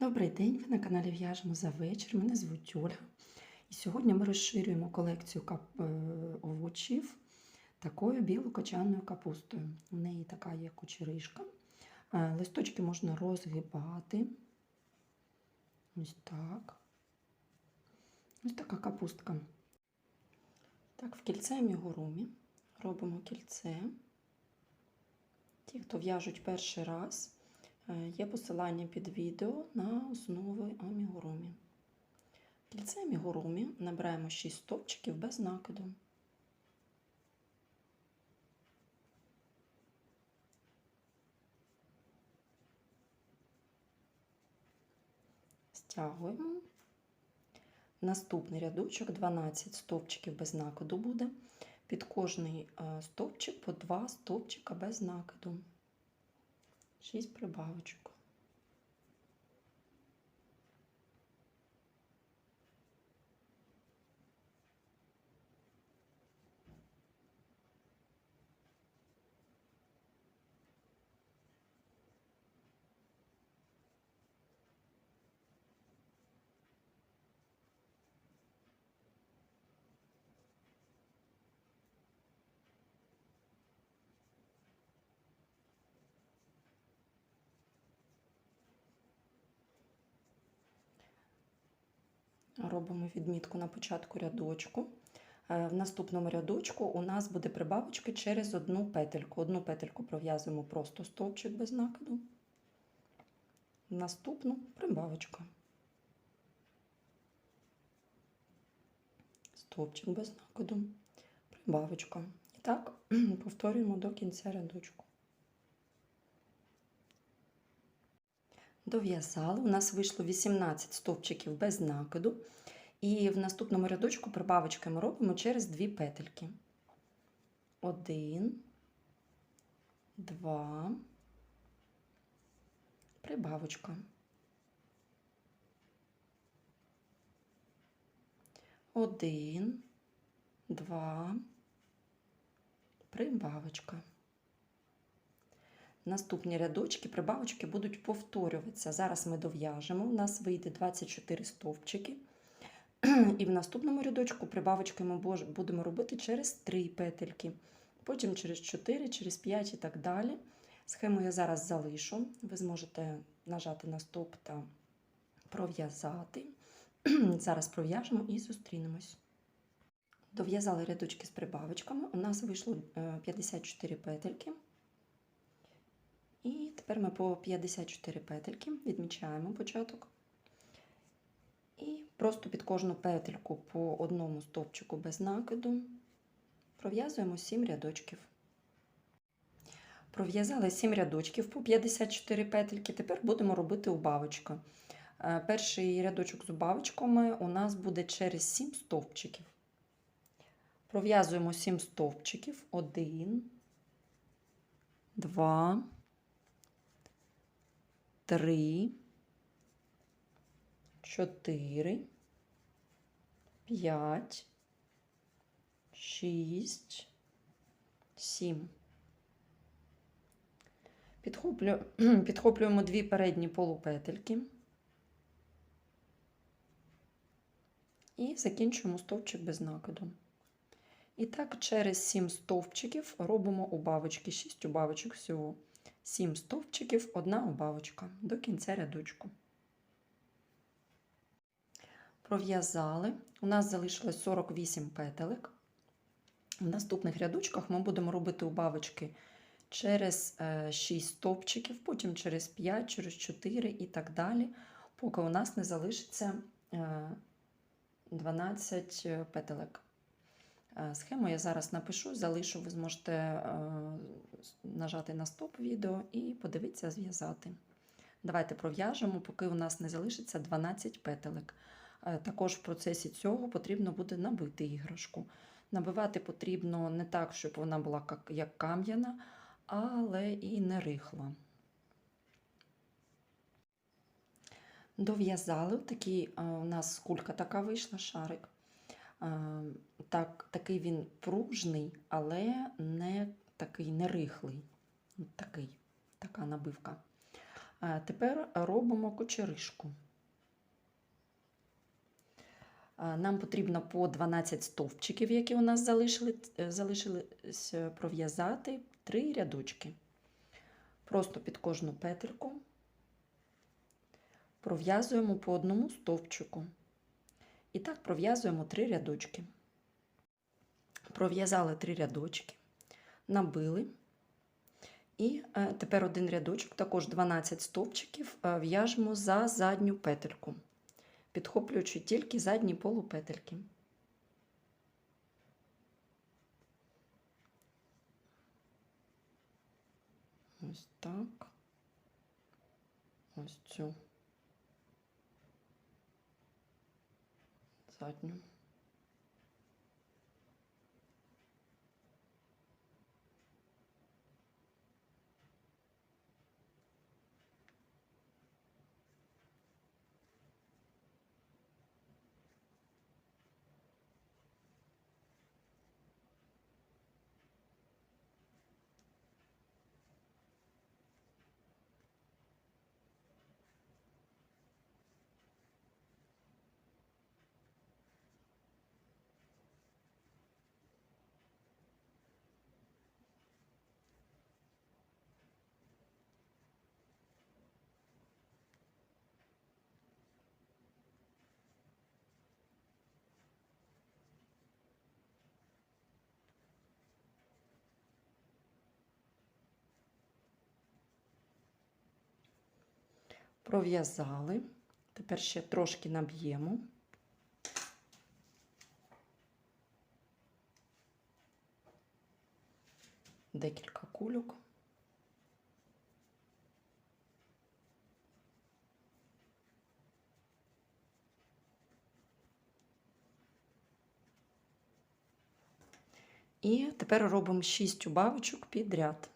Добрий день, ви на каналі В'яжемо за вечір. Мене звуть Ольга. І сьогодні ми розширюємо колекцію кап... е, овочів такою білокочанною капустою. У неї така є кучеришка. Е, Листочки можна розгибати. Ось так. Ось така капустка. Так, в кільце мігурумі робимо кільце. Ті, хто в'яжуть перший раз. Е, Є посилання під відео на основи амігурумі. Кільце амігурумі набираємо 6 стовпчиків без накиду. Стягуємо. Наступний рядочок 12 стовпчиків без накиду буде. Під кожний е, стовпчик по 2 стовпчика без накиду. 6 прибавочок. Робимо відмітку на початку рядочку. Е, В наступному рядочку у нас буде прибавочки через одну петельку. Одну петельку пров'язуємо просто стовпчик без накиду. Наступну прибавочка. Стовпчик без накиду, прибавочка. І так повторюємо до кінця рядочку. Дов'язали. У нас вийшло 18 стовпчиків без накиду. І в наступному рядочку прибавочки ми робимо через дві петельки. Один, два, прибавочка. Один, два, прибавочка. Наступні рядочки, прибавочки будуть повторюватися. Зараз ми дов'яжемо. У нас вийде 24 стовпчики. І в наступному рядочку прибавочки ми будемо робити через 3 петельки, потім через 4, через 5 і так далі. Схему я зараз залишу. Ви зможете нажати на стоп та пров'язати. Зараз пров'яжемо і зустрінемось. Дов'язали рядочки з прибавочками. У нас вийшло 54 петельки. І тепер ми по 54 петельки відмічаємо початок. І просто під кожну петельку по одному стовпчику без накиду пров'язуємо 7 рядочків. Пров'язали 7 рядочків по 54 петельки, тепер будемо робити убавочку. Перший рядочок з убавочками у нас буде через 7 стовпчиків. Пров'язуємо 7 стовпчиків. 1, 2, 3, 4, 5, 6, 7. Підхоплю, підхоплюємо дві передні полупетельки і закінчуємо стовпчик без накиду. І так, через 7 стовпчиків робимо убавочки, 6 убавочок всього. 7 стовпчиків, одна убавочка до кінця рядочку. Пров'язали. У нас залишилось 48 петелек. В наступних рядочках ми будемо робити убавочки через 6 стовпчиків, потім через 5, через 4 і так далі, поки у нас не залишиться 12 петелек. Схему я зараз напишу, залишу, ви зможете нажати на стоп відео і подивитися, зв'язати. Давайте пров'яжемо, поки у нас не залишиться 12 петелек. Також в процесі цього потрібно буде набити іграшку. Набивати потрібно не так, щоб вона була як кам'яна, але і не рихла. Дов'язали, такий у нас кулька така вийшла, шарик. Так, Такий він пружний, але не такий нерихлий. Такий, Така набивка. Тепер робимо кочеришку. Нам потрібно по 12 стовпчиків, які у нас залишили, е, залишились е, пров'язати 3 рядочки. Просто під кожну петельку пров'язуємо по одному стовпчику. І так пров'язуємо 3 рядочки. Пров'язали 3 рядочки, набили. І е, тепер один рядочок, також 12 стовпчиків, е, в'яжемо за задню петельку, підхоплюючи тільки задні полупетельки. Ось так. Ось цю задню. Пров'язали. Тепер ще трошки наб'ємо. Декілька кульок. І тепер робимо 6 убавочок підряд.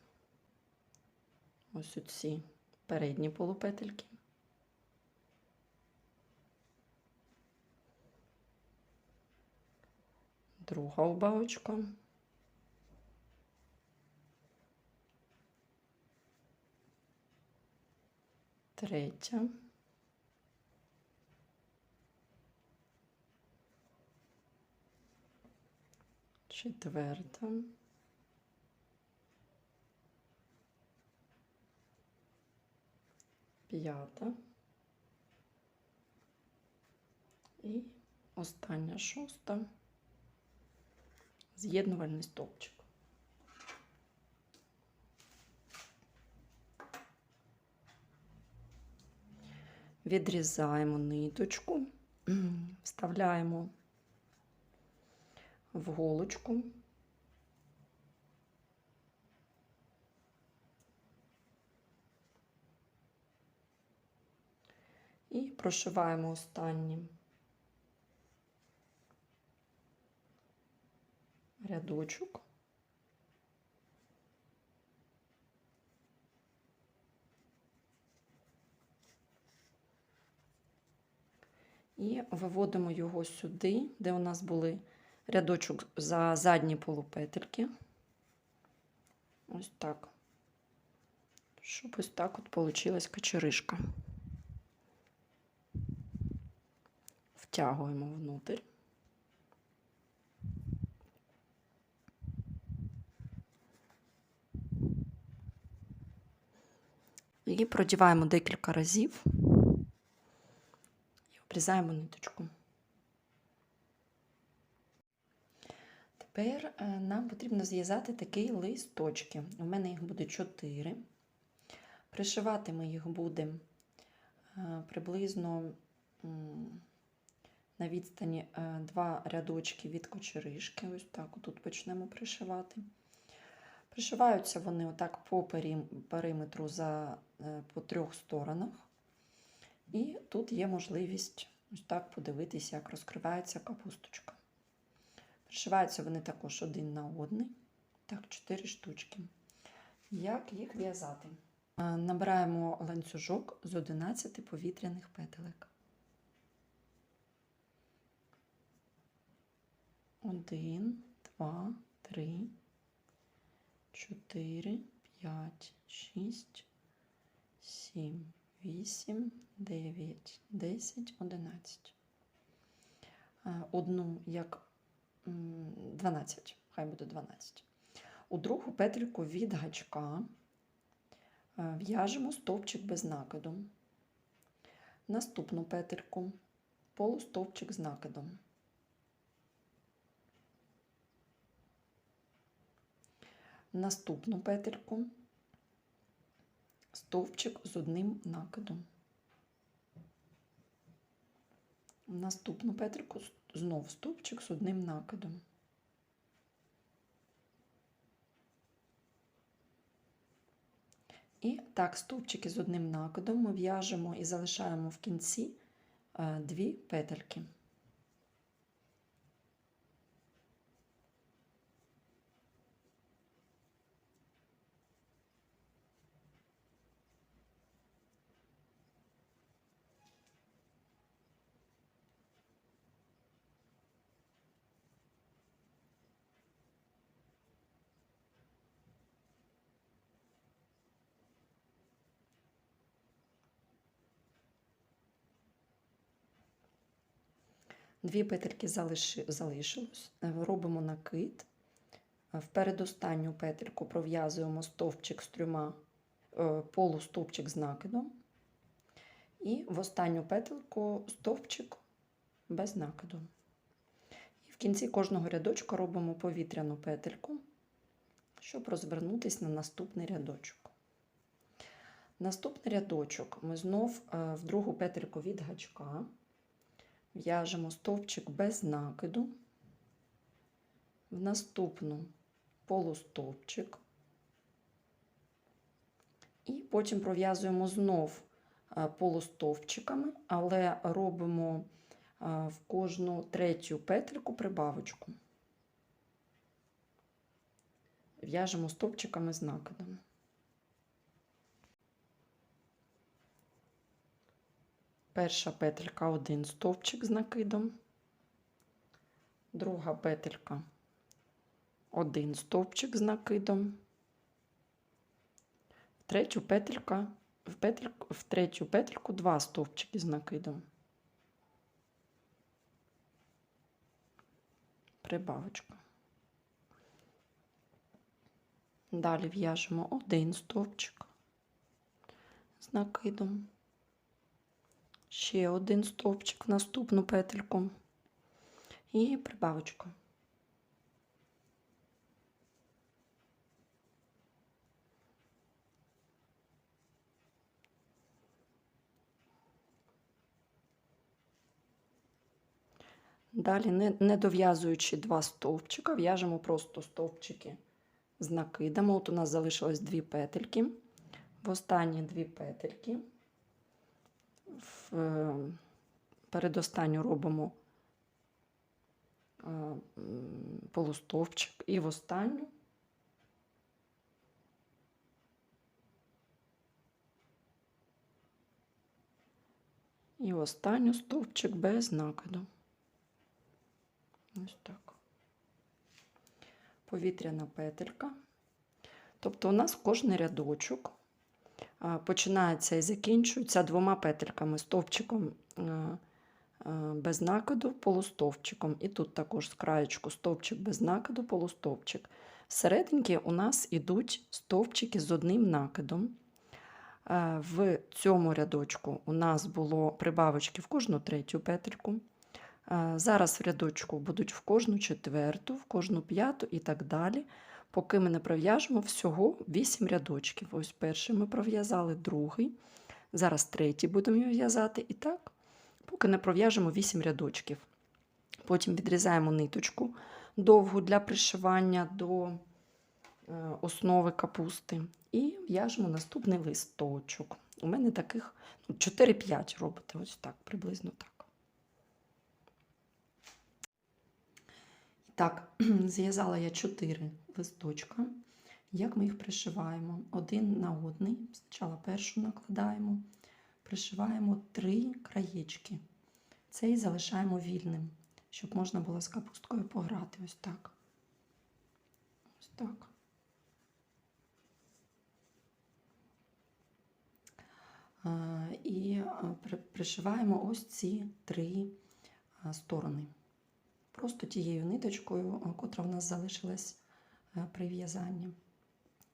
Ось оці передні полупетельки. Друга убавочка. Третя. Четверта. П'ята. І остання шоста. З'єднувальний стовпчик. Відрізаємо ниточку, вставляємо в голочку. І прошиваємо останнім рядочок. І виводимо його сюди, де у нас були рядочок за задні полупетельки. Ось так. Щоб ось так от получилась кочеришка. Втягуємо внутрь. І продіваємо декілька разів і обрізаємо ниточку. Тепер е, нам потрібно зв'язати такі листочки. У мене їх буде 4. Пришивати ми їх будемо е, приблизно на відстані 2 рядочки від кочеришки. Ось так тут почнемо пришивати. Пришиваються вони отак по периметру за, е, по трьох сторонах. І тут є можливість ось так подивитися, як розкривається капусточка. Пришиваються вони також один на один. Так, 4 штучки. Як їх в'язати? Е, набираємо ланцюжок з 11 повітряних петелек. Один, два, три. 4, 5, 6, 7, 8, 9, 10, 11. Е, Одну як м, 12, хай буде 12. У другу петельку від гачка е, в'яжемо стовпчик без накиду. Наступну петельку полустовпчик з накидом. Наступну петельку стовпчик з одним накидом. Наступну петельку знов стовпчик з одним накидом. І так, стовпчики з одним накидом ми в'яжемо і залишаємо в кінці е, дві петельки. Дві петельки залишилось. Е, Робимо накид. Е, В передостанню петельку пров'язуємо стовпчик з трьома е, полустовпчик з накидом. І в останню петельку стовпчик без накиду. І в кінці кожного рядочка робимо повітряну петельку, щоб розвернутися на наступний рядочок. Наступний рядочок ми знов в другу петельку від гачка в'яжемо стовпчик без накиду, в наступну полустовпчик, і потім пров'язуємо знов е, полустовпчиками, але робимо е, в кожну третю петельку прибавочку. В'яжемо стовпчиками з накидом. Перша петелька один стовпчик з накидом, друга петелька один стовпчик з накидом, в третю петелька, в, петельку, в третю петельку два стовпчики з накидом. Прибавочка. Далі в'яжемо один стовпчик з накидом ще один стовпчик в наступну петельку і прибавочка. Далі, не, не дов'язуючи два стовпчика, в'яжемо просто стовпчики з накидами. От у нас залишилось дві петельки. В останні дві петельки в е, передостанню робимо е, полустовпчик і в останню і в останню стовпчик без накиду. Ось так. Повітряна петелька. Тобто у нас кожний рядочок починається і закінчується двома петельками, стовпчиком без накиду, полустовпчиком. І тут також з краєчку стовпчик без накиду, полустовпчик. Всерединки у нас йдуть стовпчики з одним накидом. В цьому рядочку у нас було прибавочки в кожну третю петельку. Зараз в рядочку будуть в кожну четверту, в кожну п'яту і так далі поки ми не пров'яжемо всього 8 рядочків. Ось перший ми пров'язали, другий. Зараз третій будемо в'язати. І так, поки не пров'яжемо 8 рядочків. Потім відрізаємо ниточку довгу для пришивання до е, основи капусти. І в'яжемо наступний листочок. У мене таких 4-5 ну, робите, ось так, приблизно так. Так, зв'язала я 4 листочка. Як ми їх пришиваємо? Один на одний. Спочатку першу накладаємо, пришиваємо три краєчки. Цей залишаємо вільним, щоб можна було з капусткою пограти. Ось так. Ось так. Е, І е, пришиваємо ось ці три е, сторони. Просто тією ниточкою, е, котра в нас залишилась е, при в'язанні.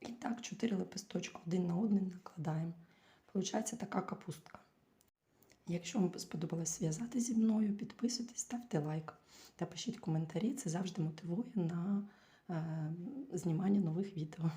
І так, чотири лепесточки один на один накладаємо. Получається така капустка. Якщо вам сподобалось зв'язати зі мною, підписуйтесь, ставте лайк та пишіть коментарі. Це завжди мотивує на е, знімання нових відео.